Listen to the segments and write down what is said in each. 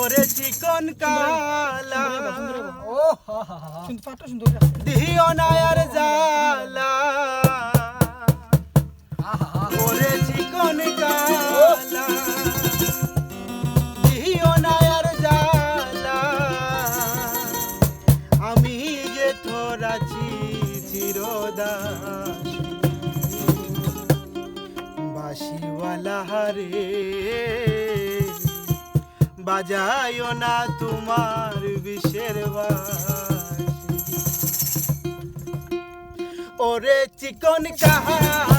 ওরে চিকন কালা। দিও নায়ার জালা ওরে চিকন কালা। দিও নায়ার জালা আমি যে থরাছি চিরদাসী বাসিওয়ালা হারে। বাজায়ও না তোমার বিষের বাস ওরে চিকন গল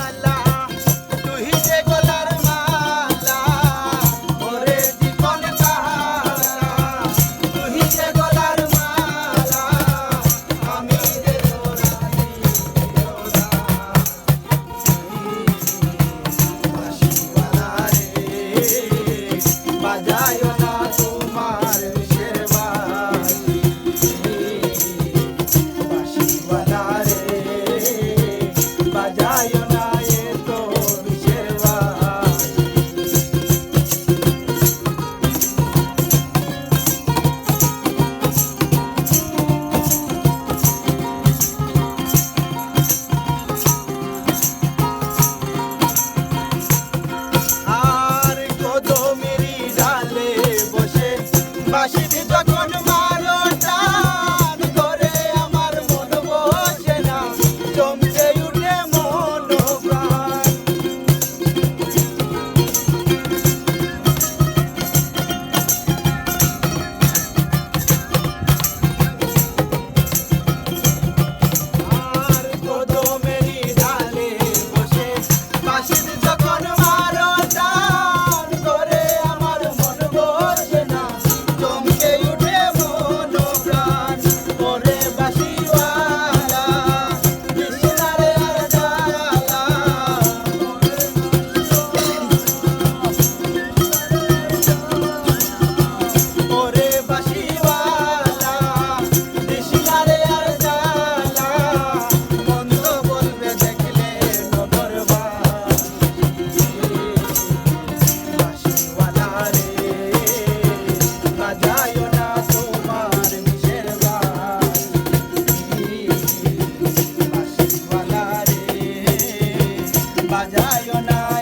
যায় না